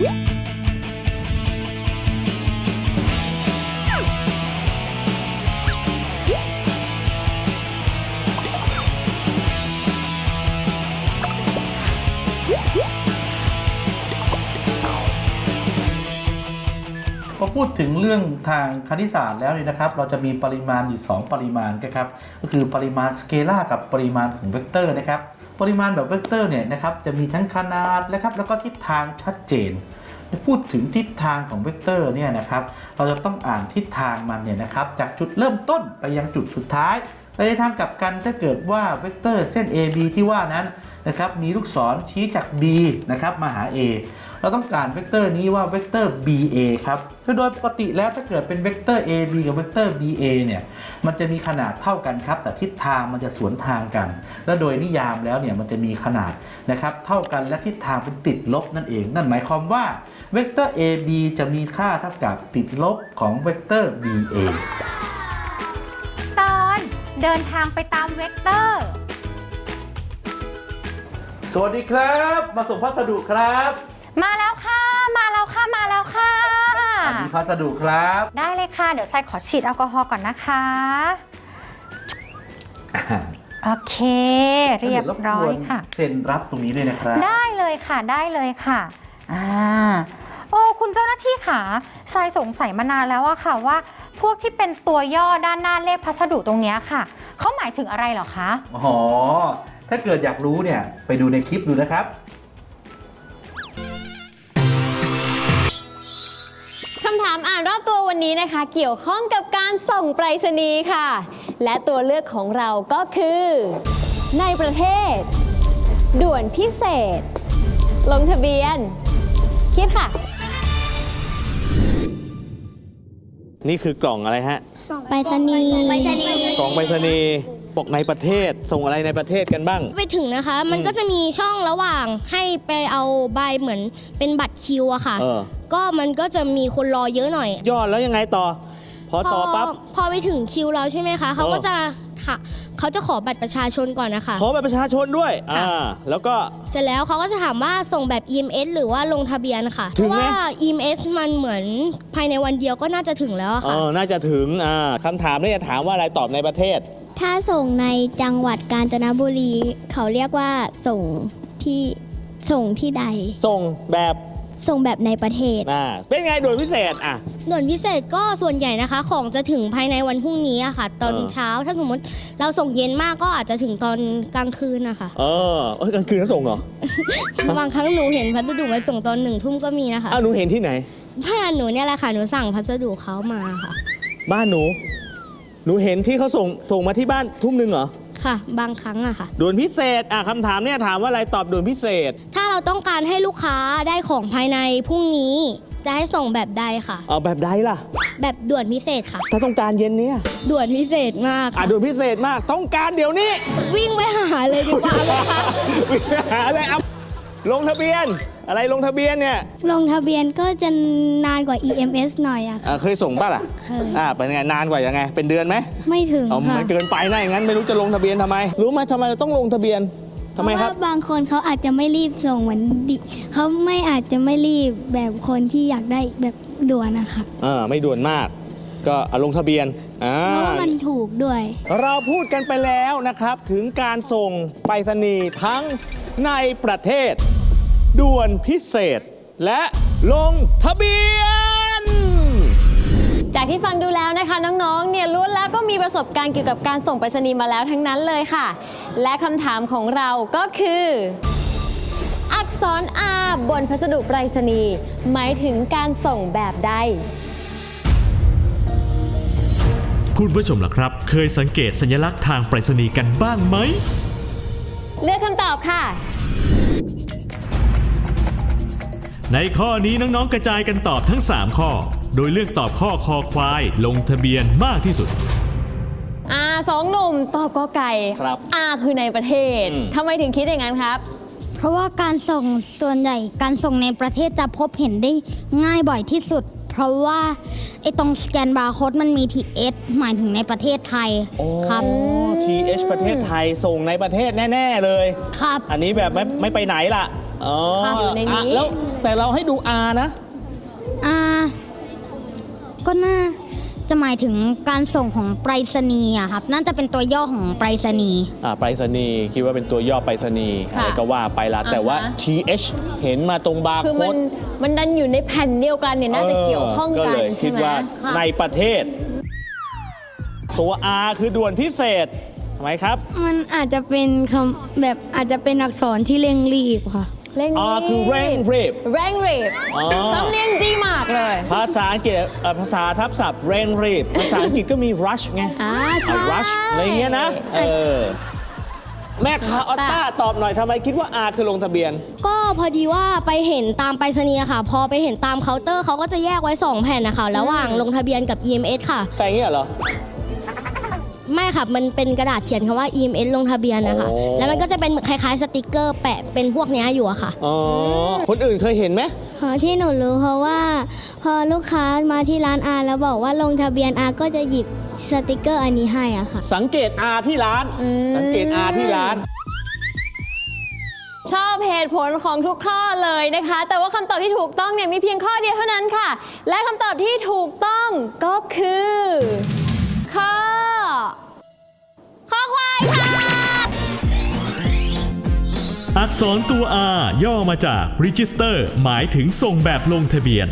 พอพูดถึงเรื่องทางคณิตศาสตร์แล้วเนี่ยนะครับ เราจะมีปริมาณอยู่ 2 ปริมาณนะครับ ก็คือปริมาณสเกลาร์กับปริมาณของเวกเตอร์นะครับ ปริมาณแบบเวกเตอร์เนี่ยนะครับจะมีทั้งขนาดนะครับแล้วก็ทิศทางชัดเจน พูดถึงทิศทางของเวกเตอร์เนี่ยนะครับเราจะต้องอ่านทิศทางมันเนี่ยนะครับจากจุดเริ่มต้นไปยังจุดสุดท้ายแต่ในทางกลับกันถ้าเกิดว่าเวกเตอร์เส้น AB ที่ว่านั้นนะครับมีลูกศรชี้จาก B นะครับมาหา A เราต้องการเวกเตอร์นี้ว่าเวกเตอร์ BA ครับโดยปกติแล้วถ้าเกิดเป็นเวกเตอร์ AB กับเวกเตอร์ BA เนี่ย มันจะมีขนาดเท่ากันครับ แต่ทิศทางมันจะสวนทางกัน และโดยนิยามแล้วเนี่ยมันจะมีขนาดนะครับเท่ากันและทิศทางเป็นติดลบนั่นเอง นั่นหมายความว่าเวกเตอร์ AB จะมีค่าเท่ากับติดลบของเวกเตอร์ BA ตอนเดินทางไปตามเวกเตอร์ สวัสดีครับ มาส่งพัสดุครับ มาแล้วค่ะ มาแล้วค่ะ มาแล้วค่ะ มีพัสดุครับ ได้เลยค่ะ เดี๋ยวใส่ขอฉีดแอลกอฮอล์ก่อนนะคะ โอเค เรียบร้อยค่ะ เซ็นรับตรงนี้ด้วยนะครับ ได้เลยค่ะ ได้เลยค่ะอ่าโอ้คุณเจ้าหน้าที่ค่ะทรายสงสัยมานานแล้วอะค่ะว่า พวกที่เป็นตัวย่อด้านหน้าเลขพัสดุตรงเนี้ยค่ะเขาหมายถึงอะไรเหรอคะ อ๋อ ถ้าเกิดอยากรู้เนี่ย ไปดูในคลิปดูนะครับามอ่านรอบตัววันนี้นะคะ เกี่ยวข้องกับการส่งไปรษณีย์ค่ะ และตัวเลือกของเราก็คือ ในประเทศ ด่วนพิเศษ ลงทะเบียน คิดค่ะ นี่คือกล่องอะไรฮะ ไปรษณีย์ไปรษณีย์กล่องไปรษณีย์ปกในประเทศ ส่งอะไรในประเทศกันบ้าง ไปถึงนะคะ มันก็จะมีช่องระหว่างให้ไปเอาใบเหมือนเป็นบัตรคิวอะค่ะ เออ ก็มันก็จะมีคนรอเยอะหน่อย ยอดแล้วยังไงต่อ พอต่อปั๊บ พอไปถึงคิวเราใช่ไหมคะเขาก็จะค่ะเขาจะขอบัตรประชาชนก่อนนะคะ ขอบัตรประชาชนด้วยค่ะอ่าแล้วก็ เสร็จแล้วเขาก็จะถามว่าส่งแบบ EMS หรือว่าลงทะเบียนค่ะ เพถึงราะไหมว่า EMS มันเหมือนภายในวันเดียวก็น่าจะถึงแล้วอะเอค่ะอน่าจะถึงอ่าคำถามนี่จะถามว่าอะไรตอบในประเทศ ถ้าส่งในจังหวัดกาญจนบุรี เขาเรียกว่าส่งที่ส่งที่ใด ส่งแบบ ส่งแบบในประเทศ อ่าเป็นไงโดยพิเศษอะด่วนพิเศษก็ส่วนใหญ่นะคะ ของจะถึงภายในวันพรุ่งนี้อะค่ะ ตอนเออ เช้าถ้าสมมติเราส่งเย็นมากก็อาจจะถึงตอนกลางคืนนะคะ เออเอ้ยกลางคืนเขาส่งเหรอบางครั้งหนูเห็นพัสดุมาส่งตอนหนึ่งทุ่มก็มีนะคะอ้าวหนูเห็นที่ไหนเพื่อนหนูเนี่ยแหละค่ะหนูสั่งพัสดุเขามาค่ะ บ้านหนู หนูเห็นที่เขาส่งส่งมาที่บ้านทุ่มหนึ่งเหรอ ค่ะ บางครั้งอะค่ะ ด่วนพิเศษอะคำถามเนี่ยถามว่าอะไรตอบด่วนพิเศษถ้าเราต้องการให้ลูกค้าได้ของภายในพรุ่งนี้ จะให้ส่งแบบใดค่ะ เอาแบบใดล่ะ แบบด่วนพิเศษค่ะ ถ้าต้องการเย็นเนี้ยด่วนพิเศษมากอะค่ะด่วนพิเศษมากต้องการเดี๋ยวนี้ วิ่งไปหาเลยดีกว่าไหมคะ วิ่งไปหาเลยเอา ลงทะเบียน อะไรลงทะเบียนเนี่ยลงทะเบียนก็จะนานกว่า EMS หน่อยอะค่ะ อะเคยส่งป่ะล่ะเคย อ่าเป็นไงนานกว่ายังไง เป็นเดือนไหมไม่ถึงเอาค่ะมันเกินไปนะอย่างนั้นไม่รู้จะลงทะเบียนทำไม รู้ไหมทำไมเราต้องลงทะเบียนทำไมครับ เพาะว่าบางคนเขาอาจจะไม่รีบส่งเหมือนดิเขาไม่อาจจะไม่รีบแบบคนที่อยากได้แบบด่วนนะคะเออไม่ด่วนมาก ก็เอาลงทะเบียนอ่า เพราะว่ามันถูกด้วย เราพูดกันไปแล้วนะครับ ถึงการส่งไปรษณีย์ทั้ง ในประเทศ ด่วนพิเศษ และลงทะเบียน จากที่ฟังดูแล้วนะคะ น้องๆ เนี่ยล้วนแล้วก็มีประสบการณ์เกี่ยวกับการส่งไปรษณีย์มาแล้วทั้งนั้นเลยค่ะ และคำถามของเราก็คือ อักษร R บนพัสดุไปรษณีย์หมายถึงการส่งแบบใด คุณผู้ชมล่ะครับ เคยสังเกตสัญลักษณ์ทางไปรษณีย์กันบ้างไหม เลือกคำตอบค่ะ ในข้อนี้น้องๆกระจายกันตอบทั้ง 3 ข้อ โดยเลือกตอบข้อคอควาย ลงทะเบียนมากที่สุดอาสองหนุ่มตอบกอไก่ครับอาคือในประเทศอืม ทำไมถึงคิดอย่างนั้นครับ เพราะว่าการส่งส่วนใหญ่การส่งในประเทศจะพบเห็นได้ง่ายบ่อยที่สุดเพ ราะว่าไอ้ตรงสแกนบาร์โค้ดมันมี TS หมายถึงในประเทศไทยครับอ๋อ TH ประเทศไทยส่งในประเทศแน่ ๆเลย ครับ อันนี้แบบไม่ไม่ไปไหนล่ะอ๋ออยู่ในนี้ อะแล้วแต่เราให้ดู R นะ อ่า ก็น่า จะหมายถึงการส่งของไปรษณีย์อะครับน่าจะเป็นตัวย่อของไปรษณีย์ อ่าไปรษณีย์คิดว่าเป็นตัวย่อไปรษณีย์ค่ะอะไรก็ว่าไปละแต่ว่า อ่าฮะ TH เห็นมาตรงบาร์คือโค้มันดมันดันอยู่ในแผ่นเดียวกันเนี่ยน่าจะเกี่ยวข้องก็กันเลยใช่คิดไหมว่าในประเทศ ตัว R คือด่วนพิเศษทำไมครับ มันอาจจะเป็นคำแบบอาจจะเป็นอักษรที่เร่งรีบค่ะ เร่ง R คือเร่งรีบเร่งรีบอ๋อ สำเนียงดีมากเลย ภาษาอังกฤษเอ่อภาษาทับศัพท์เร่งรีบ ภาษาอังกฤษก็มี rush ไง อ่าใช่อะ rush อะไรอย่างเงี้ยนะ เออ แม่ค้าออตต้าตอบหน่อยทำไมคิดว่า R คือลงทะเบียน ก็พอดีว่าไปเห็นตามไปรษณีย์อะค่ะ พอไปเห็นตามเคาน์เตอร์เขาก็จะแยกไว้ 2 แผ่นนะคะ ระหว่างลงทะเบียนกับ EMS ค่ะ แต่อย่างเงี้ยเหรอ ไม่ค่ะมันเป็นกระดาษเขียนคำว่า EMS ลงทะเบียนนะคะโอ้แล้วมันก็จะเป็นเหมือนคล้ายๆสติกเกอร์แปะเป็นพวกเนี้ยอยู่อะค่ะ อ๋อคนอื่นเคยเห็นไหมเพราะที่หนูรู้เพราะว่า พอลูกค้ามาที่ร้านอาแล้วบอกว่าลงทะเบียนอาก็จะหยิบสติกเกอร์อันนี้ให้อะค่ะ สังเกต R ที่ร้าน สังเกต R ที่ร้าน ชอบเหตุผลของทุกข้อเลยนะคะ แต่ว่าคำตอบที่ถูกต้องเนี่ยมีเพียงข้อเดียวเท่านั้นค่ะ และคำตอบที่ถูกต้องก็คือข้อ ข้อควายค่ะ อักษรตัว R ย่อมาจาก Register หมายถึงส่งแบบลงทะเบียน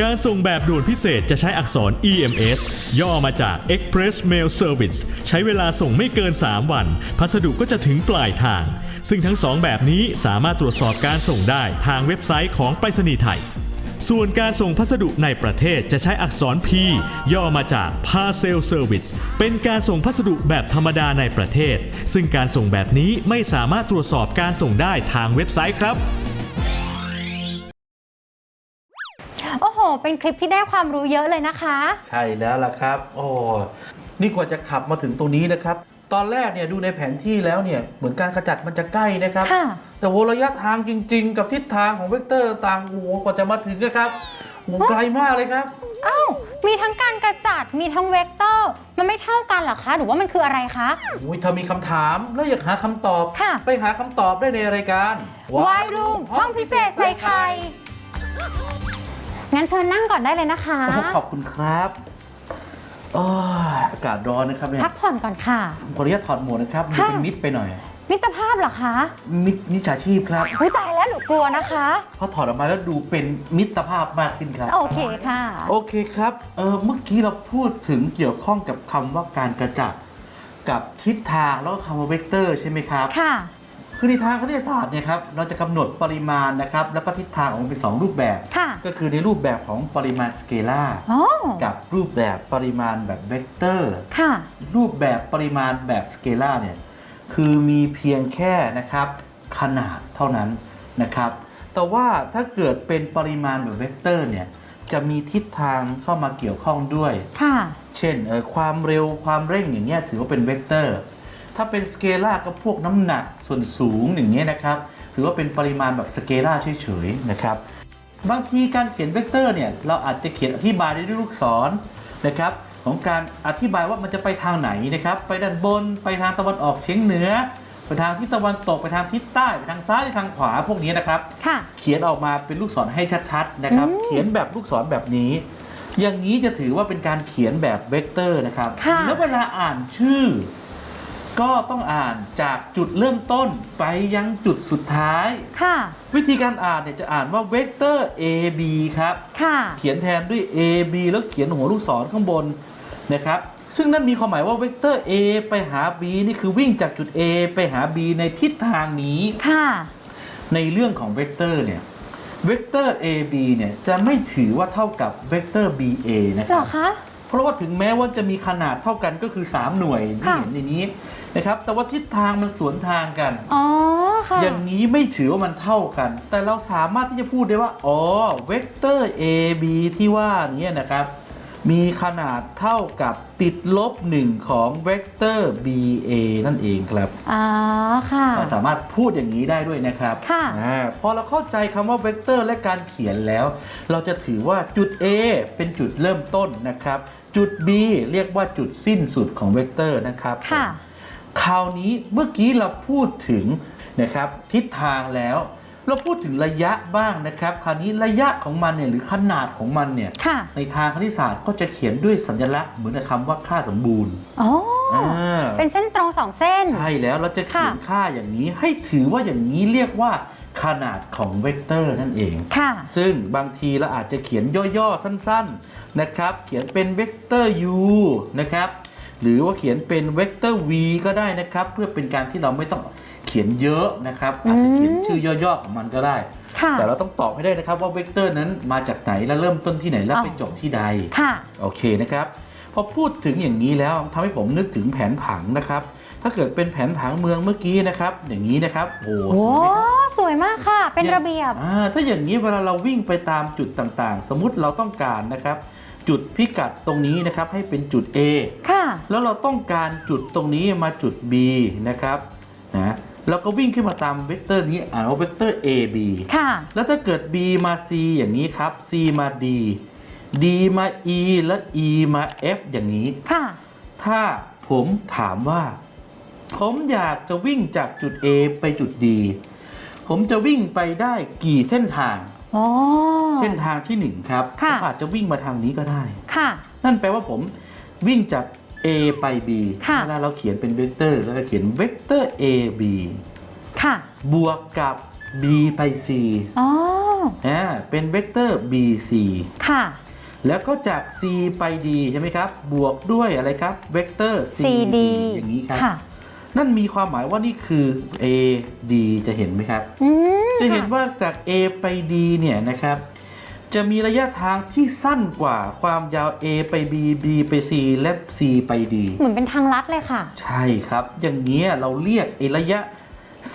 การส่งแบบด่วนพิเศษจะใช้อักษร EMS ย่อมาจาก Express Mail Service ใช้เวลาส่งไม่เกิน 3 วัน พัสดุก็จะถึงปลายทาง ซึ่งทั้งสองแบบนี้สามารถตรวจสอบการส่งได้ทางเว็บไซต์ของไปรษณีย์ไทย ส่วนการส่งพัสดุในประเทศจะใช้อักษร P ย่อมาจาก Parcel Service เป็นการส่งพัสดุแบบธรรมดาในประเทศ ซึ่งการส่งแบบนี้ไม่สามารถตรวจสอบการส่งได้ทางเว็บไซต์ครับ โอ้โห เป็นคลิปที่ได้ความรู้เยอะเลยนะคะ ใช่แล้วล่ะครับ โอ้ นี่กว่าจะขับมาถึงตรงนี้นะครับ ตอนแรกเนี่ยดูในแผนที่แล้วเนี่ยเหมือนการขจัดมันจะใกล้นะครับ ค่ะ แต่โหระยะทางจริง ๆ กับทิศทางของเวกเตอร์ต่างโอ้โหกว่าจะมาถึงนะครับโอ้โหไกลมากเลยครับ อ้าว มีทั้งการกระจัด มีทั้งเวกเตอร์ มันไม่เท่ากันเหรอคะ หรือว่ามันคืออะไรคะโอ้ยถ้ามีคำถามแล้วอยากหาคำตอบ ค่ะ ไปหาคำตอบได้ในรายการวายรูมห้องพิเศษใส่ไข่ งั้นเชิญนั่งก่อนได้เลยนะคะโอ้โหขอบคุณครับโอ้ยอากาศร้อนนะครับเนี่ยพักผ่อนก่อนค่ะ ผมขออนุญาตถอดหมวกนะครับดูค่ะเป็นมิดไปหน่อย มิตรภาพเหรอคะมิดมิจฉาชีพครับอุ้ยตายแล้วหนูกลัวนะคะ พอถอดออกมาแล้วดูเป็นมิตรภาพมากขึ้นครับ โอเคค่ะ โอเคครับเออเมื่อกี้เราพูดถึงเกี่ยวข้องกับคำว่าการกระจัดกับทิศทางแล้วก็คำว่าเวกเตอร์ใช่ไหมครับ ค่ะ คือในทางคณิตศาสตร์เนี่ยครับเราจะกำหนดปริมาณนะครับแล้วก็ทิศทางออกมาเป็นสองรูปแบบค่ะก็คือในรูปแบบของปริมาณสเกลาร์อ๋อกับรูปแบบปริมาณแบบเวกเตอร์ค่ะรูปแบบปริมาณแบบสเกลาร์เนี่ยคือมีเพียงแค่นะครับขนาดเท่านั้นนะครับแต่ว่าถ้าเกิดเป็นปริมาณแบบเวกเตอร์เนี่ยจะมีทิศทางเข้ามาเกี่ยวข้องด้วยค่ะเช่นเอ่อความเร็วความเร่งอย่างเงี้ยถือว่าเป็นเวกเตอร์ ถ้าเป็นสเกลาร์ก็พวกน้ำหนักส่วนสูงอย่างเงี้ยนะครับ ถือว่าเป็นปริมาณแบบสเกลาร์เฉยๆนะครับ บางทีการเขียนเวกเตอร์เนี่ยเราอาจจะเขียนอธิบายได้ด้วยลูกศรนะครับของการอธิบายว่ามันจะไปทางไหนนะครับ ไปด้านบนไปทางตะวันออกเฉียงเหนือไปทางทิศตะวันตกไปทางทิศใต้ไปทางซ้ายไปทางขวาพวกนี้นะครับค่ะเขียนออกมาเป็นลูกศรให้ชัดๆนะครับอืมเขียนแบบลูกศรแบบนี้ อย่างนี้จะถือว่าเป็นการเขียนแบบเวกเตอร์นะครับค่ะแล้วเวลาอ่านชื่อ ก็ต้องอ่านจากจุดเริ่มต้นไปยังจุดสุดท้าย ค่ะ วิธีการอ่านเนี่ยจะอ่านว่าเวกเตอร์ AB ครับ ค่ะ เขียนแทนด้วย AB แล้วเขียนหัวลูกศรข้างบนนะครับซึ่งนั่นมีความหมายว่าเวกเตอร์ A ไปหา B นี่คือวิ่งจากจุด A ไปหา B ในทิศทางนี้ ค่ะ ในเรื่องของเวกเตอร์เนี่ยเวกเตอร์ AB เนี่ยจะไม่ถือว่าเท่ากับเวกเตอร์ BA นะคเหรรัอบ คะ เพราะว่าถึงแม้ว่าจะมีขนาดเท่ากันก็คือ 3 หน่วยที่ค่ะ เห็นในนี้ นะครับแต่ว่าทิศทางมันสวนทางกัน อ๋อค่ะอย่างนี้ไม่ถือว่ามันเท่ากัน แต่เราสามารถที่จะพูดได้ว่า อ๋อ เวกเตอร์ AB ที่ว่านี้นะครับ มีขนาดเท่ากับติดลบ 1 ของเวกเตอร์ BA นั่นเองครับ อ๋อ ค่ะ เราสามารถพูดอย่างนี้ได้ด้วยนะครับค่ะอาพอเราเข้าใจคำว่าเวกเตอร์และการเขียนแล้ว เราจะถือว่าจุด A เป็นจุดเริ่มต้นนะครับ จุด B เรียกว่าจุดสิ้นสุดของเวกเตอร์นะครับค่ะ คราวนี้เมื่อกี้เราพูดถึงนะครับทิศทางแล้ว เราพูดถึงระยะบ้างนะครับ คราวนี้ระยะของมันเนี่ยหรือขนาดของมันเนี่ยค่ะในทางคณิตศาสตร์ก็จะเขียนด้วยสัญลักษณ์เหมือนกับคำว่าค่าสมบูรณ์อ๋ออ่าเป็นเส้นตรงสองเส้น ใช่แล้วเราจะเขียนค่ะค่าอย่างนี้ให้ถือว่าอย่างนี้เรียกว่าขนาดของเวกเตอร์นั่นเองค่ะซึ่งบางทีเราอาจจะเขียนย่อๆ สั้นๆ นะครับ เขียนเป็นเวกเตอร์ u นะครับ หรือว่าเขียนเป็นเวกเตอร์ v ก็ได้นะครับ เพื่อเป็นการที่เราไม่ต้องเขียนเยอะนะครับ อาจจะเขียนชื่อย่อๆของมันก็ได้ ค่ะ แต่เราต้องตอบให้ได้นะครับว่าเวกเตอร์นั้นมาจากไหนและเริ่มต้นที่ไหนและอ๋อไปจบที่ใด ค่ะ โอเคนะครับ พอพูดถึงอย่างนี้แล้วทำให้ผมนึกถึงแผนผังนะครับ ถ้าเกิดเป็นแผนผังเมืองเมื่อกี้นะครับ อย่างนี้นะครับโอ้โหโอ้สวยไหมครับ สวยมากค่ะ เป็นระเบียบ อ่าถ้าอย่างนี้เวลาเราวิ่งไปตามจุดต่างๆ สมมุติเราต้องการนะครับ จุดพิกัดตรงนี้นะครับให้เป็นจุด A ค่ะ แล้วเราต้องการจุดตรงนี้มาจุด B นะครับนะเราก็วิ่งขึ้นมาตามเวกเตอร์นี้อ่านว่าเวกเตอร์ AB ค่ะ แล้วถ้าเกิด B มา C อย่างนี้ครับ C มา D D มา E และ E มา F อย่างนี้ ค่ะ ถ้าผมถามว่า ผมอยากจะวิ่งจากจุด A ไปจุด D ผมจะวิ่งไปได้กี่เส้นทาง โอ้เส้นทางที่ 1 ครับค่ะผมอาจจะวิ่งมาทางนี้ก็ได้ ค่ะ นั่นแปลว่าผมวิ่งจาก A ไป B ค่ะ เวลาเราเขียนเป็นเวกเตอร์แล้วก็เขียนเวกเตอร์ A B ค่ะ บวกกับ B ไป C อ๋อ อ่าเป็นเวกเตอร์ B C ค่ะ แล้วก็จาก C ไป D ใช่ไหมครับ บวกด้วยอะไรครับเวกเตอร์ C CD D อย่างนี้ครับค่ะ นั่นมีความหมายว่านี่คือ A D จะเห็นไหมครับ อืม จะเห็นค่ว่าจาก A ไป D เนี่ยนะครับ จะมีระยะทางที่สั้นกว่าความยาว A ไป B B ไป C และ C ไป D เหมือนเป็นทางลัดเลยค่ะ ใช่ครับ อย่างนี้ยเราเรียกไอระยะ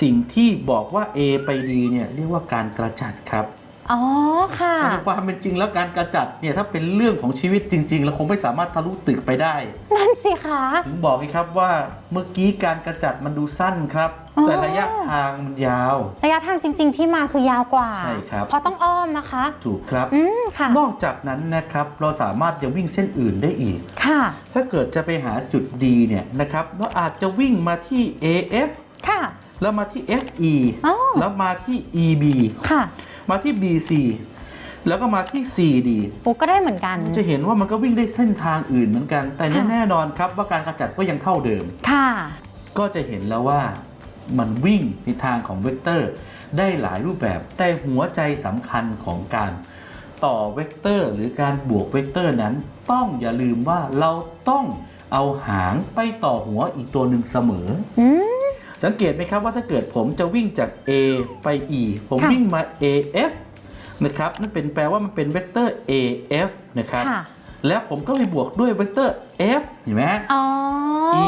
สิ่งที่บอกว่า A ไป D เนี่ยเรียกว่าการกระจัดครับ อ๋อค่ะแต่ในความเป็นจริงแล้วการกระจัดเนี่ยถ้าเป็นเรื่องของชีวิตจริง ๆ เราคงไม่สามารถทะลุตึกไปได้ นั่นสิคะถึงบอกไงครับว่าเมื่อกี้การกระจัดมันดูสั้นครับอ๋อแต่ระยะทางมันยาว ระยะทางจริง ๆ ที่มาคือยาวกว่าใช่ครับเพราะต้องอ้อมนะคะ ถูกครับอืมค่ะนอกจากนั้นนะครับเราสามารถจะวิ่งเส้นอื่นได้อีกค่ะ ถ้าเกิดจะไปหาจุด D เนี่ยนะครับเราอาจจะวิ่งมาที่ AF ค่ะ แล้วมาที่ FE อ๋อแล้วมาที่ EB ค่ะ มาที่ BC แล้วก็มาที่ CD โอ้ก็ได้เหมือนกัน จะเห็นว่ามันก็วิ่งได้เส้นทางอื่นเหมือนกัน แต่เนี่ยค่ะแน่นอนครับว่าการกระจัดก็ยังเท่าเดิม ค่ะ ก็จะเห็นแล้วว่ามันวิ่งในทางของเวกเตอร์ ได้หลายรูปแบบ แต่หัวใจสำคัญของการต่อเวกเตอร์ หรือการบวกเวกเตอร์นั้น ต้องอย่าลืมว่าเราต้องเอาหางไปต่อหัวอีกตัวหนึ่งเสมอ อืม สังเกตไหมครับว่าถ้าเกิดผมจะวิ่งจาก A ไป E ผมค่ะวิ่งมา AF นะครับนั่นเป็นแปลว่ามันเป็นเวกเตอร์ AF นะครับค่ะ แล้วผมก็ไปบวกด้วยเวกเตอร์ F เห็นไหมฮะ อ๋อ E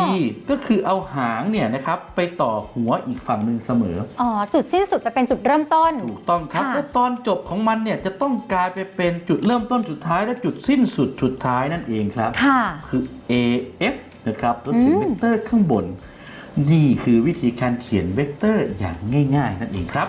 ก็คือเอาหางเนี่ยนะครับไปต่อหัวอีกฝั่งหนึ่งเสมอ อ๋อ จุดสิ้นสุดไปเป็นจุดเริ่มต้น ถูกต้องครับค่ะ และตอนจบของมันเนี่ยจะต้องกลายไปเป็นจุดเริ่มต้นสุดท้ายและจุดสิ้นสุดสุดท้ายนั่นเองครับ ค่ะ คือ AF นะครับแล้วเขียนอืมเวกเตอร์ข้างบน นี่คือวิธีการเขียนเวกเตอร์อย่างง่าย ๆ นั่นเองครับ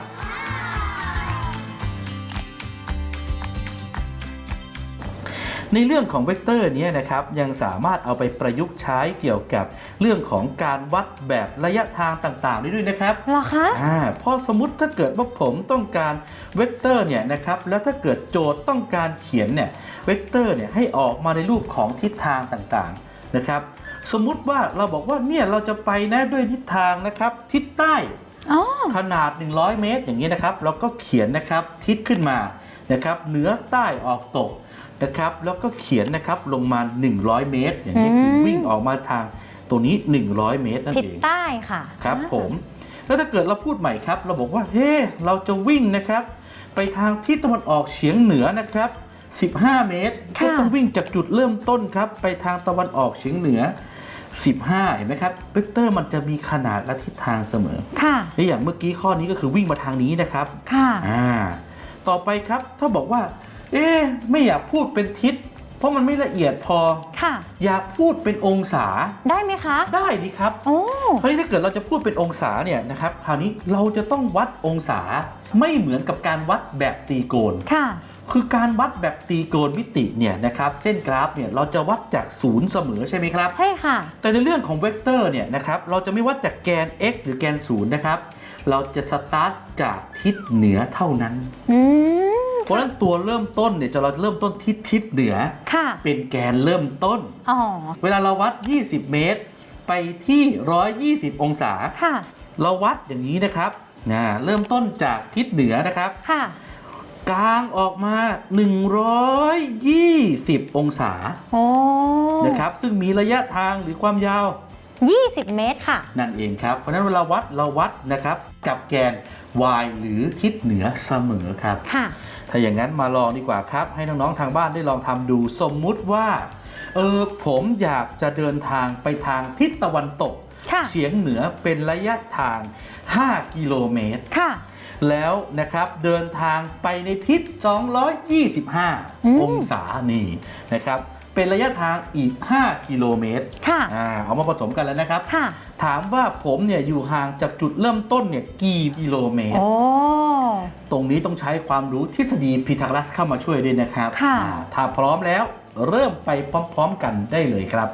ในเรื่องของเวกเตอร์เนี้นะครับยังสามารถเอาไปประยุกต์ใช้เกี่ยวกับเรื่องของการวัดแบบระยะทางต่างๆได้ด้วยนะครับเหรอคะอ่าพอสมมติถ้าเกิดว่าผมต้องการเวกเตอร์เนี่ยนะครับแล้วถ้าเกิดโจทย์ต้องการเขียนเนี่ยเวกเตอร์เนี่ยให้ออกมาในรูปของทิศทางต่างๆนะครับ สมมุติว่าเราบอกว่าเนี่ยเราจะไปนะด้วยทิศทางนะครับ ทิศใต้อ๋อขนาด 100 เมตรอย่างนี้นะครับ เราก็เขียนนะครับทิศขึ้นมานะครับเหนือใต้ออกตกนะครับ แล้วก็เขียนนะครับลงมา 100 เมตร อย่างนี้คือมวิ่งออกมาทางตัวนี้ 100 เมตรนั่นทิศเองใต้ค่ะครับอ่าผมแล้วถ้าเกิดเราพูดใหม่ครับ เราบอกว่าเฮ้เราจะวิ่งนะครับ ไปทางทิศตะวันออกเฉียงเหนือนะครับ 15 เมตรก็ต้องวิ่งจากจุดเริ่มต้นครับ ไปทางตะวันออกเฉียงเหนือ 15 เห็นไหมครับเวกเตอร์มันจะมีขนาดและทิศทางเสมอค่ะและอย่างเมื่อกี้ข้อนี้ก็คือวิ่งมาทางนี้นะครับค่ะอ่าต่อไปครับถ้าบอกว่า เอ๊ะไม่อยากพูดเป็นทิศ เพราะมันไม่ละเอียดพอค่ะ อยากพูดเป็นองศาได้ไหมคะ ได้ดีครับโอ้คราวนี้ถ้าเกิดเราจะพูดเป็นองศาเนี่ยนะครับคราวนี้เราจะต้องวัดองศาไม่เหมือนกับการวัดแบบตีโกนค่ะ คือการวัดแบบตีโกนมิติเนี่ยนะครับเส้นกราฟเนี่ยเราจะวัดจากศูนย์เสมอใช่ไหมครับ ใช่ค่ะ แต่ในเรื่องของเวกเตอร์เนี่ยนะครับเราจะไม่วัดจากแกน x หรือแกนศูนย์นะครับ เราจะสตาร์ทจากทิศเหนือเท่านั้นอืมเพราะฉะนั้นตัวเริ่มต้นเนี่ยจะเราจะเริ่มต้นที่ทิศเหนือ ค่ะ เป็นแกนเริ่มต้น อ๋อ เวลาเราวัด 20 เมตร ไปที่ 120 องศา ค่ะ เราวัดอย่างนี้นะครับนะเริ่มต้นจากทิศเหนือนะครับ ค่ะ กลางออกมา 120 องศาโอ้นะครับ ซึ่งมีระยะทางหรือความยาว 20 เมตรค่ะ นั่นเองครับ เพราะฉะนั้นเวลาวัดเราวัดนะครับ กับแกน y หรือทิศเหนือเสมอครับ ค่ะ ถ้าอย่างนั้นมาลองดีกว่าครับ ให้น้องๆทางบ้านได้ลองทำดูสมมุติว่า เออผมอยากจะเดินทางไปทางทิศตะวันตก ค่ะ เฉียงเหนือเป็นระยะทาง 5 กิโลเมตร ค่ะ แล้วนะครับเดินทางไปในทิศอืม225 องศานี่นะครับเป็นระยะทางอีก 5 กิโลเมตรค่ะอ่าเอามาผสมกันแล้วนะครับค่ะถามว่าผมเนี่ยอยู่ห่างจากจุดเริ่มต้นเนี่ยกี่กิโลเมตรโอ้ตรงนี้ต้องใช้ความรู้ทฤษฎีพีทาโกรัสเข้ามาช่วยด้วยนะครับค่ะอ่าถ้าพร้อมแล้วเริ่มไปพร้อม ๆ กันได้เลยครับ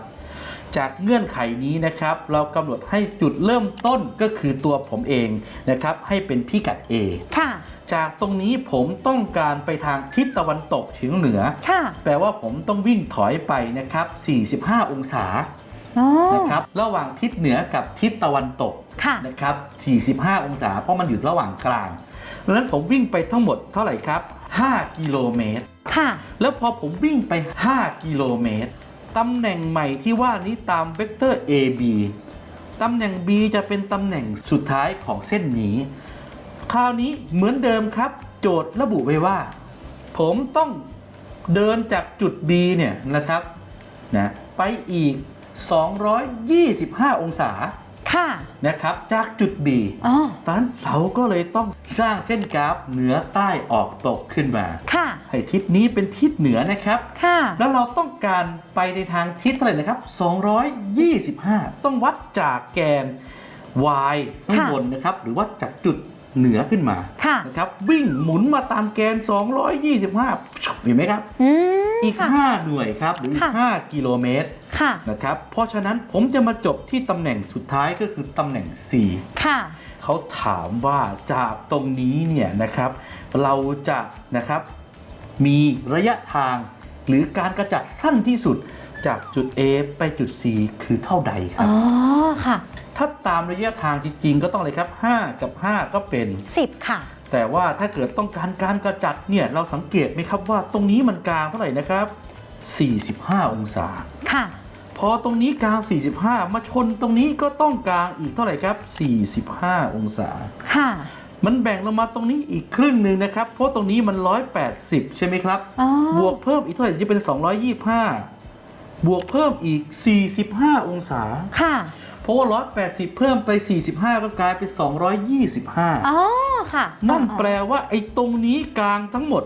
จากเงื่อนไขนี้นะครับ เรากำหนดให้จุดเริ่มต้นก็คือตัวผมเองนะครับ ให้เป็นพิกัด A ค่ะ จากตรงนี้ผมต้องการไปทางทิศตะวันตกเฉียงเหนือ ค่ะ แปลว่าผมต้องวิ่งถอยไปนะครับ 45 องศาโอ้นะครับระหว่างทิศเหนือกับทิศตะวันตกค่ะ นะครับ 45 องศา เพราะมันอยู่ระหว่างกลางดังนั้นผมวิ่งไปทั้งหมดเท่าไหร่ครับ 5 กิโลเมตร ค่ะ แล้วพอผมวิ่งไป 5 กิโลเมตร ตำแหน่งใหม่ที่ว่านี้ตามเวกเตอร์ AB ตำแหน่ง B จะเป็นตำแหน่งสุดท้ายของเส้นนี้ คราวนี้เหมือนเดิมครับ โจทย์ระบุไว้ว่า ผมต้องเดินจากจุด B เนี่ยนะครับนะไปอีก 225 องศา ค่ะ นะครับจากจุด B อ๋อ ตอนนั้นเราก็เลยต้องสร้างเส้นกราฟเหนือใต้ออกตกขึ้นมา ค่ะ ให้ทิศนี้เป็นทิศเหนือนะครับ ค่ะ แล้วเราต้องการไปในทางทิศเท่าไหร่นะครับ 225 ต้องวัดจากแกน y ข้างค่ะ บนนะครับ หรือว่าจากจุด เหนือขึ้นมาค่ะนะครับวิ่งหมุนมาตามแกน 225เห็นไหมครับอืมอีกค่ะ5หน่วยครับหรืออีกค่ะ5กิโลเมตรค่ะนะครับเพราะฉะนั้นผมจะมาจบที่ตำแหน่งสุดท้ายก็คือตำแหน่ง C ค่ะเขาถามว่าจากตรงนี้เนี่ยนะครับ เราจะนะครับมีระยะทางหรือการกระจัดสั้นที่สุดจากจุด A ไปจุด C คือเท่าใดครัอ๋บอค่ะ ถ้าตามระยะทางจริง ๆ ก็ต้องเลยครับ 5 กับ 5 ก็เป็น 10 ค่ะ แต่ว่าถ้าเกิดต้องการการกระจัดเนี่ยเราสังเกตไหมครับว่าตรงนี้มันกลางเท่าไหร่นะครับ 45 องศาค่ะ พอตรงนี้กลาง 45 มาชนตรงนี้ก็ต้องกลางอีกเท่าไหร่ครับ 45 องศาค่ะมันแบ่งลงมาตรงนี้อีกครึ่งหนึ่งนะครับ เพราะตรงนี้มัน 180 ใช่ไหมครับอ๋อบวกเพิ่มอีกเท่าไหร่จะเป็น 225 บวกเพิ่มอีก 45 องศา ค่ะ เพราะว่า 180 เพิ่มไป 45 ก็กลายเป็น 225 อ๋อค่ะนั่นแปลว่าไอ้ตรงนี้กลางทั้งหมด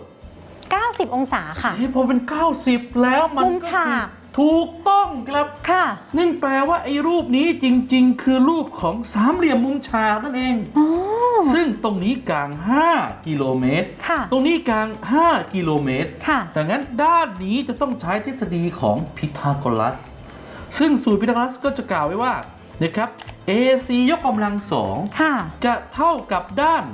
90 องศาค่ะเฮ้ยพอเป็น 90 แล้วมันมุมก็ฉาก ถูกต้องครับค่ะ นั่นแปลว่าไอ้รูปนี้จริง ๆ คือรูปของสามเหลี่ยมมุมฉากนั่นเอง อ๋อ ซึ่งตรงนี้กลาง 5 กิโลเมตร ค่ะ ตรงนี้กลาง 5 กิโลเมตรค่ะ ดังนั้นด้านนี้จะต้องใช้ทฤษฎีของพีทาโกรัส ซึ่งสูตรพีทาโกรัสก็จะกล่าวไว้ว่า นะครับ AC ยกกำลังสองค่ะ จะเท่ากับด้าน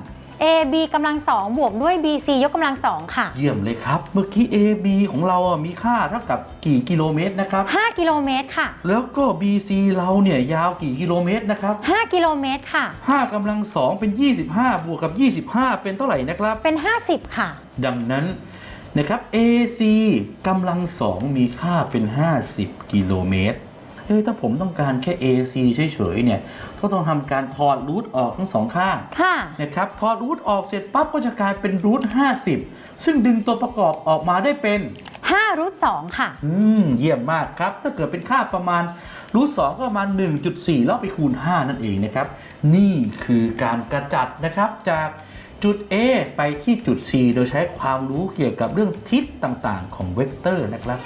AB กำลังสองบวกด้วย BC ยกกำลังสองค่ะ เยี่ยมเลยครับ เมื่อกี้ AB ของเราอะมีค่าเท่ากับกี่กิโลเมตรนะครับ 5 กิโลเมตรค่ะ แล้วก็ BC เราเนี่ยยาวกี่กิโลเมตรนะครับ 5 กิโลเมตรค่ะ 5กำลังสองเป็น 25 บวกกับ 25 เป็นเท่าไหร่นะครับ เป็น 50 ค่ะ ดังนั้นนะครับ AC กำลังสองมีค่าเป็น 50 กิโลเมตร เฮ้ยถ้าผมต้องการแค่ AC เฉยๆเนี่ยก็ต้องทำการถอดรูทออกทั้งสองข้างค่ะ นะครับถอดรูทออกเสร็จปั๊บก็จะกลายเป็นรูท50 ซึ่งดึงตัวประกอบออกมาได้เป็น 5รูท2ค่ะ อืมเยี่ยมมากครับ ถ้าเกิดเป็นค่าประมาณรูทสองก็ประมาณ 1.4 แล้วไปคูณ 5 นั่นเองนะครับ นี่คือการกระจัดนะครับจากจุด A ไปที่จุด C โดยใช้ความรู้เกี่ยวกับเรื่องทิศต่างๆ ของเวกเตอร์นะครับ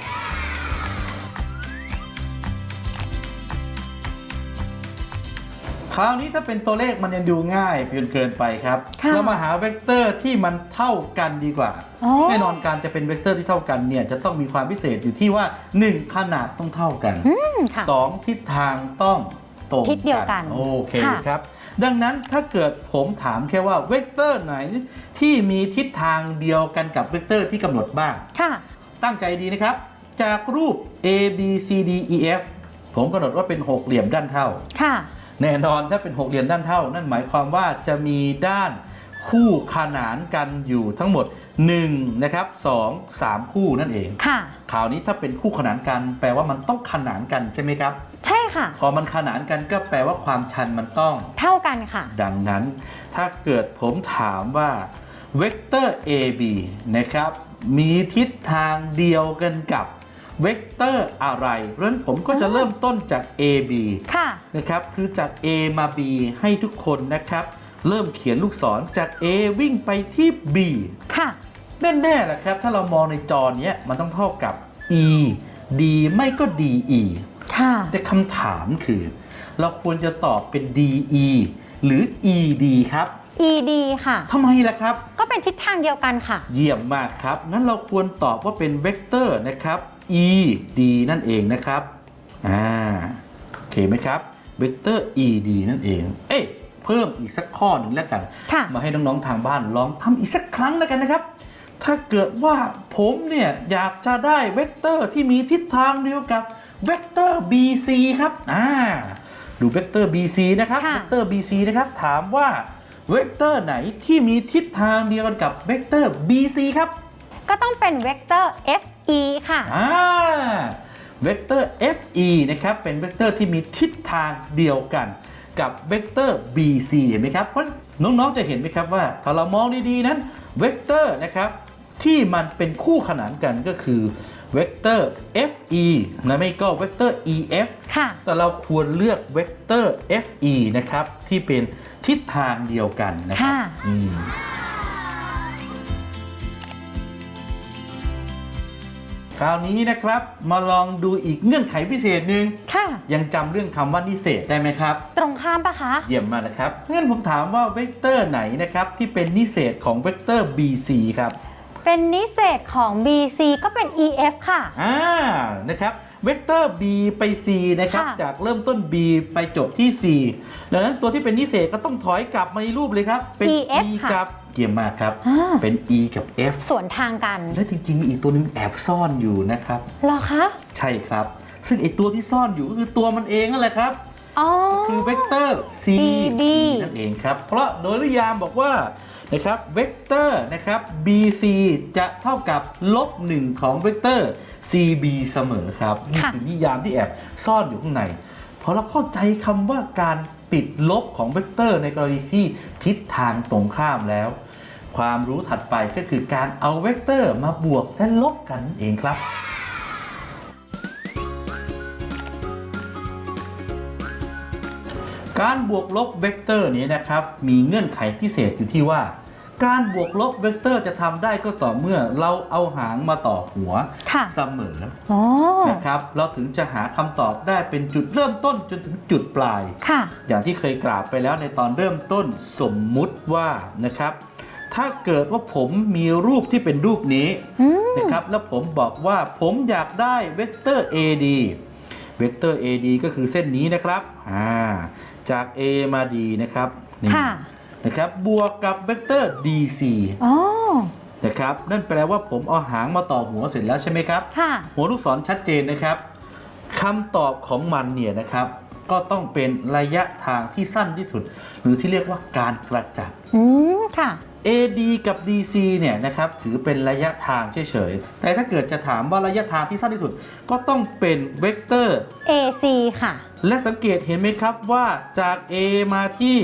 คราวนี้ถ้าเป็นตัวเลขมันยังดูง่ายจนเกินไปครับ ค่ะเรามาหาเวกเตอร์ที่มันเท่ากันดีกว่า อ๋อ แน่นอนการจะเป็นเวกเตอร์ที่เท่ากันเนี่ยจะต้องมีความพิเศษอยู่ที่ว่า 1 ขนาดต้องเท่ากัน อืมค่ะ2ทิศทางต้องตรงทิศเดียวกันโอเคค่ะ ครับ ดังนั้นถ้าเกิดผมถามแค่ว่าเวกเตอร์ไหนที่มีทิศทางเดียวกันกับเวกเตอร์ที่กำหนดบ้าง ค่ะ ตั้งใจดีนะครับ จากรูป A B C D E F ผมกำหนดว่าเป็นหกเหลี่ยมด้านเท่า ค่ะ แน่นอนถ้าเป็นหกเหลี่ยมด้านเท่า นั่นหมายความว่าจะมีด้านคู่ขนานกันอยู่ทั้งหมด1นะครับ2 3 คู่นั่นเองค่ะคราวนี้ถ้าเป็นคู่ขนานกัน แปลว่ามันต้องขนานกันใช่ไหมครับ ใช่ค่ะ พอมันขนานกันก็แปลว่าความชันมันต้อง เท่ากันค่ะ ดังนั้น ถ้าเกิดผมถามว่าเวกเตอร์ AB นะครับมีทิศทางเดียวกันกับ เวกเตอร์อะไรเพราะฉะนั้นผมก็จะเริ่มต้นจาก AB ค่ะนะครับคือจาก A มา B ให้ทุกคนนะครับ เริ่มเขียนลูกศรจาก A วิ่งไปที่ B ค่ะแน่ๆแหละครับ ถ้าเรามองในจอเนี้ยมันต้องเท่ากับ E D ไม่ก็ DE ค่ะแต่คำถามคือ เราควรจะตอบเป็น DE หรือ ED ครับ ED ค่ะทำไมล่ะครับ ก็เป็นทิศทางเดียวกันค่ะ เยี่ยมมากครับงั้นเราควรตอบว่าเป็นเวกเตอร์นะครับ ED นั่นเองนะครับ อ่า โอเคไหมครับ เวกเตอร์ ED นั่นเอง เอ๊ะเพิ่มอีกสักข้อหนึ่งแล้วกันค่ะมาให้น้องๆทางบ้านลองทำอีกสักครั้งแล้วกันนะครับ ถ้าเกิดว่าผมเนี่ยอยากจะได้เวกเตอร์ที่มีทิศทางเดียวกับเวกเตอร์ BC ครับ อ่า ดูเวกเตอร์ BC นะครับค่ะเวกเตอร์ BC นะครับ ถามว่าเวกเตอร์ไหนที่มีทิศทางเดียวกันกับเวกเตอร์ BC ครับ ก็ต้องเป็นเวกเตอร์ FE ค่ะ อ่าเวกเตอร์ FE นะครับ เป็นเวกเตอร์ที่มีทิศทางเดียวกันกับเวกเตอร์ BC เห็นไหมครับ เพราะน้องๆจะเห็นไหมครับว่า ถ้าเรามองดีๆนั้นเวกเตอร์นะครับที่มันเป็นคู่ขนานกันก็คือเวกเตอร์ FE นะไม่ก็เวกเตอร์ EF ค่ะ แต่เราควรเลือกเวกเตอร์ FE นะครับ ที่เป็นทิศทางเดียวกันนะครัค่ะ อืม คราวนี้นะครับมาลองดูอีกเงื่อนไขพิเศษหนึ่งค่ะ ยังจำเรื่องคำว่านิเศษได้ไหมครับ ตรงข้ามปะคะ เยี่ยมมากนะครับงั้นผมถามว่าเวกเตอร์ไหนนะครับที่เป็นนิเศษของเวกเตอร์ BC ครับ เป็นนิเศษของ BC ก็เป็น EF ค่ะ อ่า นะครับ เวกเตอร์ b ไป c นะครับ ค่ะ จากเริ่มต้น b ไปจบที่ c ดังนั้นตัวที่เป็นนิเศษก็ต้องถอยกลับมาในรูปเลยครับ เป็น EF e ค่ะ กับ เยี่ยมมากครับ อ่า เป็น e กับ f สวนทางกันและจริงๆ มีอีกตัวหนึงแอบซ่อนอยู่นะครับ เหรอคะใช่ครับ ซึ่งไอตัวที่ซ่อนอยู่ก็คือตัวมันเองนั่นแหละครับ อ๋อ คือเวกเตอร์ c CD นั่นเองครับ เพราะโดยนิยามบอกว่านะครับเวกเตอร์นะครับ bc จะเท่ากับลบ1ของเวกเตอร์ cb เสมอครับนี่ค่ะ คือนิยามที่แอบซ่อนอยู่ข้างในพอเราเข้าใจคำว่าการติดลบของเวกเตอร์ในกรณีที่ทิศทางตรงข้ามแล้ว ความรู้ถัดไปก็คือการเอาเวกเตอร์มาบวกและลบกันนั่นเองครับการบวกลบเวกเตอร์นี้นะครับมีเงื่อนไขพิเศษอยู่ที่ว่า การบวกลบเวกเตอร์จะทำได้ก็ต่อเมื่อเราเอาหางมาต่อหัวค่ะเสมออ๋อนะครับเราถึงจะหาคำตอบได้เป็นจุดเริ่มต้นจนถึงจุดปลายค่ะอย่างที่เคยกล่าวไปแล้วในตอนเริ่มต้นสมมุติว่านะครับ ถ้าเกิดว่าผมมีรูปที่เป็นรูปนี้อืมนะครับ แล้วผมบอกว่าผมอยากได้เวกเตอร์ AD เวกเตอร์ AD ก็คือเส้นนี้นะครับอ่าจาก A มา D นะครับนี่ค่ะนะครับบวกกับเวกเตอร์ DC อ๋อนะครับนั่นแปลว่าผมเอาหางมาต่อหัวเสร็จแล้วใช่ไหมครับค่ะหัวลูกศรชัดเจนนะครับคำตอบของมันเนี่ยนะครับก็ต้องเป็นระยะทางที่สั้นที่สุด หรือที่เรียกว่าการกระจัดอืมค่ะ AD กับ DC เนี่ยนะครับถือเป็นระยะทางเฉยๆ แต่ถ้าเกิดจะถามว่าระยะทางที่สั้นที่สุด ก็ต้องเป็นเวกเตอร์ AC ค่ะ และสังเกตเห็นไหมครับว่าจาก A มาที่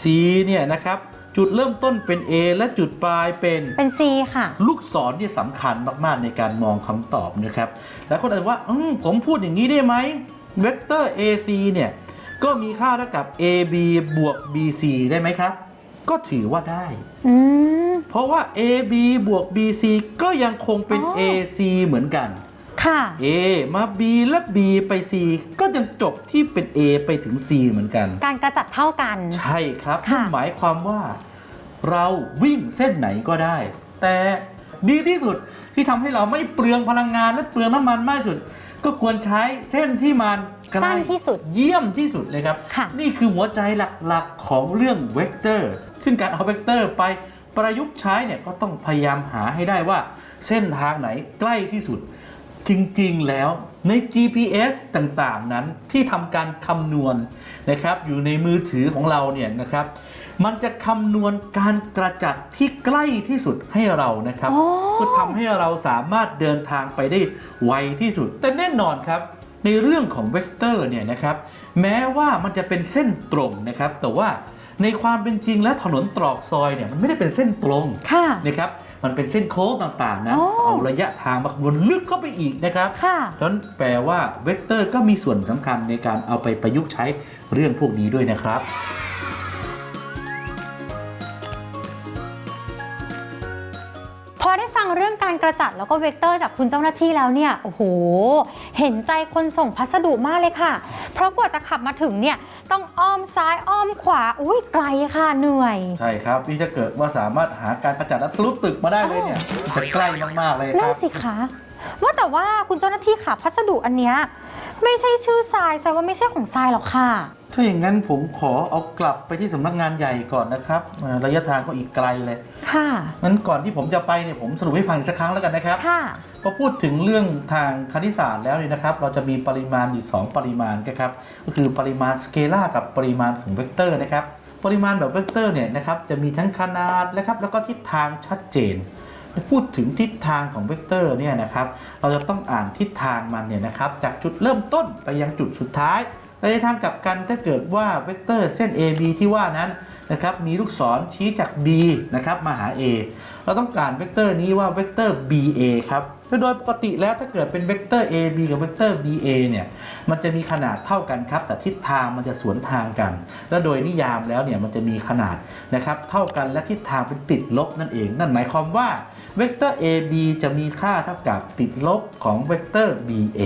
C เนี่ยนะครับจุดเริ่มต้นเป็น A และจุดปลายเป็น เป็น C ค่ะ ลูกศรที่สำคัญมากๆในการมองคำตอบนะครับแล้วคนอาจจะว่าอืมผมพูดอย่างนี้ได้ไหมเวกเตอร์ AC เนี่ยก็มีค่าเท่ากับ AB บวก BC ได้ไหมครับ ก็ถือว่าได้ อืม เพราะว่า AB บวก BC ก็ยังคงเป็น อ๋อ AC เหมือนกัน ค่ะ A มา B และ B ไป C ก็ยังจบที่เป็น A ไปถึง C เหมือนกัน การกระจัดเท่ากัน ใช่ครับค่ะ นั่นหมายความว่า เราวิ่งเส้นไหนก็ได้ แต่ดีที่สุดที่ทำให้เราไม่เปลืองพลังงานและเปลืองน้ำมันมากที่สุด ก็ควรใช้เส้นที่มันใกล้ สั้นที่สุด เยี่ยมที่สุดเลยครับค่ะนี่คือหัวใจหลักๆของเรื่องเวกเตอร์ ซึ่งการเอาเวกเตอร์ไปประยุกต์ใช้เนี่ยก็ต้องพยายามหาให้ได้ว่า เส้นทางไหนใกล้ที่สุด จริงๆแล้วใน GPS ต่างๆนั้นที่ทำการคำนวณนะครับ อยู่ในมือถือของเราเนี่ยนะครับ มันจะคำนวณการกระจัดที่ใกล้ที่สุดให้เรานะครับโอ้เพื่อทำให้เราสามารถเดินทางไปได้ไวที่สุด แต่แน่นอนครับ ในเรื่องของเวกเตอร์เนี่ยนะครับแม้ว่ามันจะเป็นเส้นตรงนะครับ แต่ว่าในความเป็นจริงแล้วถนนตรอกซอยเนี่ยมันไม่ได้เป็นเส้นตรงค่ะนะครับมันเป็นเส้นโค้งต่างๆนะอ๋อเอาระยะทางมาคำนวณลึกเข้าไปอีกนะครับค่ะดังนั้นแปลว่าเวกเตอร์ก็มีส่วนสำคัญในการเอาไปประยุกต์ใช้เรื่องพวกนี้ด้วยนะครับ ฟังเรื่องการกระจัดแล้วก็เวกเตอร์จากคุณเจ้าหน้าที่แล้วเนี่ยโอ้โห เห็นใจคนส่งพัสดุมากเลยค่ะ เพราะกว่าจะขับมาถึงเนี่ยต้องอ้อมซ้ายอ้อมขวาอุ้ยไกลค่ะเหนื่อย ใช่ครับนี่ถ้าเกิดว่าสามารถหาการกระจัดและทะลุตึกมาได้เลยเนี่ยจะใกล้มากๆเลยคนั่รันบสิคะว่าแต่ว่าคุณเจ้าหน้าที่ค่ะพัสดุอันเนี้ยไม่ใช่ชื่อทรายแสดงว่าไม่ใช่ของทรายหรอกค่ะ ถ้าอย่างนั้นผมขอเอากลับไปที่สำนักงานใหญ่ก่อนนะครับเอ่อระยะทางก็อีกไกลเลยค่ะ งั้นก่อนที่ผมจะไปเนี่ยผมสรุปให้ฟังอีกสักครั้งแล้วกันนะครับ ค่ะ พอพูดถึงเรื่องทางคณิตศาสตร์แล้วเนี่ยนะครับ เราจะมีปริมาณอยู่ 2 ปริมาณนะครับ ก็คือปริมาณสเกลาร์กับปริมาณของเวกเตอร์นะครับ ปริมาณแบบเวกเตอร์เนี่ยนะครับจะมีทั้งขนาดนะครับแล้วก็ทิศทางชัดเจน พูดถึงทิศทางของเวกเตอร์เนี่ยนะครับ เราจะต้องอ่านทิศทางมันเนี่ยนะครับจากจุดเริ่มต้นไปยังจุดสุดท้าย และในทางกลับกันถ้าเกิดว่าเวกเตอร์เส้น AB ที่ว่านั้นนะครับมีลูกศรชี้จาก B นะครับมาหา A เราต้องการเวกเตอร์นี้ว่าเวกเตอร์ BA ครับโดยปกติแล้วถ้าเกิดเป็นเวกเตอร์ AB กับเวกเตอร์ BA เนี่ยมันจะมีขนาดเท่ากันครับ แต่ทิศทางมันจะสวนทางกัน และโดยนิยามแล้วเนี่ยมันจะมีขนาดนะครับเท่ากันและทิศทางเป็นติดลบนั่นเอง นั่นหมายความว่าเวกเตอร์ AB จะมีค่าเท่ากับติดลบของเวกเตอร์ BA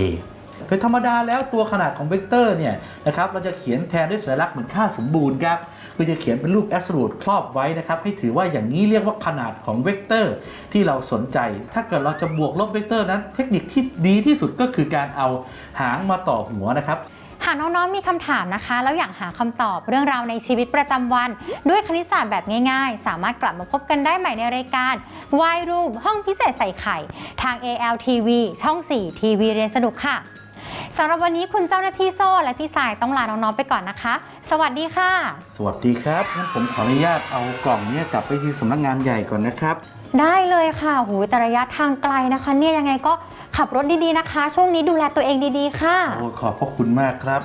โดยธรรมดาแล้วตัวขนาดของเวกเตอร์เนี่ยนะครับเราจะเขียนแทนด้วยสัญลักษณ์เหมือนค่าสมบูรณ์ครับคือจะเขียนเป็นรูปแอบสูตครอบไว้นะครับให้ถือว่าอย่างนี้เรียกว่าขนาดของเวกเตอร์ที่เราสนใจ ถ้าเกิดเราจะบวกลบเวกเตอร์นั้น เทคนิคที่ดีที่สุดก็คือการเอาหางมาต่อหัวนะครับหากน้องๆมีคำถามนะคะ แล้วอยากหาคำตอบเรื่องราวในชีวิตประจำวัน ด้วยคณิตศาสตร์แบบง่ายๆ สามารถกลับมาพบกันได้ใหม่ในรายการ Y Room ห้องพิเศษใส่ไข่ ทาง ALTV ช่อง 4 ทีวีเรียนสนุกค่ะ สำหรับวันนี้คุณเจ้าหน้าที่โซ่และพี่สายต้องลาน้องๆไปก่อนนะคะ สวัสดีค่ะ สวัสดีครับงั้นผมขออนุญาตเอากล่องเนี้กลับไปที่สำนักงานใหญ่ก่อนนะครับ ได้เลยค่ะหูแต่ระยะทางไกลนะคะ เนี่ยยังไงก็ขับรถดีๆนะคะ ช่วงนี้ดูแลตัวเองดีๆ ค่ะ โอ้ขอบพระคุณมากครับ